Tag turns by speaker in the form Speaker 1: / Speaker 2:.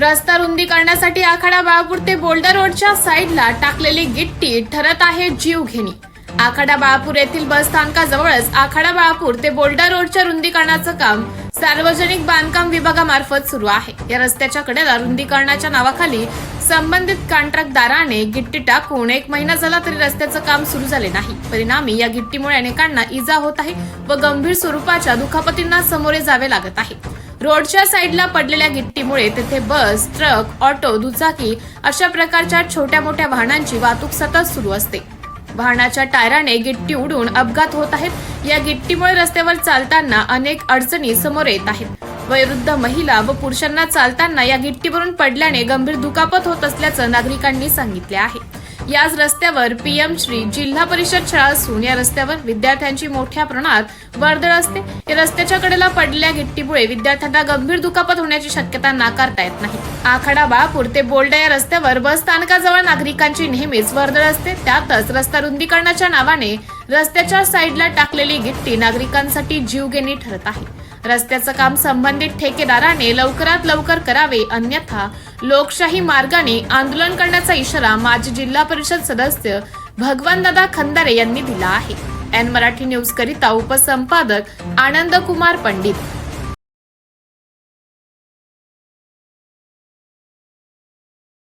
Speaker 1: रस्ता रुंदी करण्यासाठी आखाडा बाळापूर ते बोल्डर रोडच्या साईडला टाकलेली गिट्टी ठरत आहे जीवघेणी. आखाडा बाळापूर येथील बस स्थानकाजवळच आखाडा बाळापूर ते बोल्डर रोडच्या रुंदीकरणाचं काम सार्वजनिक बांधकाम विभागामार्फत सुरू आहे. या रस्त्याच्या कडेला रुंदीकरणाच्या नावाखाली संबंधित कॉन्ट्रॅक्टदाराने गिट्टी टाकून एक महिना झाला तरी रस्त्याचं काम सुरू झाले नाही. परिणामी या गिट्टीमुळे अनेकांना इजा होत आहे व गंभीर स्वरूपाच्या दुखापतींना सामोरे जावे लागत आहे. रोडच्या साईडला पडलेल्या गिट्टीमुळे तेथे बस ट्रक ऑटो दुचाकी अशा प्रकारच्या छोट्या मोठ्या वाहनांची वाहतूक सतत सुरू असते. वाहनाच्या टायराने गिट्टी उडून अपघात होत आहेत. या गिट्टीमुळे रस्त्यावर चालताना अनेक अडचणी समोर येत आहेत. वयोवृद्ध महिला व पुरुषांना चालताना या गिट्टीवरून पडल्याने गंभीर दुखापत होत असल्याचं नागरिकांनी सांगितले आहे. याच रस्त्यावर पीएम श्री जिल्हा परिषद शाळा असून या रस्त्यावर विद्यार्थ्यांची मोठ्या प्रमाणात वर्दळ असते. या रस्त्याच्या कडेला पडलेल्या गिट्टीमुळे विद्यार्थ्यांना गंभीर दुखापत होण्याची शक्यता नाकारता येत नाही. आखाडा बाळापूर ते बोल्डा या रस्त्यावर बस स्थानकाजवळ नागरिकांची नेहमीच वर्दळ असते. त्यातच रस्ता रुंदीकरणाच्या नावाने रस्त्याच्या साईडला टाकलेली गिट्टी नागरिकांसाठी जीवघेणी ठरत आहे. रस्त्याचं काम संबंधित ठेकेदाराने लवकरात लवकर करावे अन्यथा लोकशाही मार्गाने आंदोलन करण्याचा इशारा माजी जिल्हा परिषद सदस्य भगवानदादा खंदारे यांनी दिला आहे. एन मराठी न्यूज करिता उपसंपादक आनंद कुमार पंडित.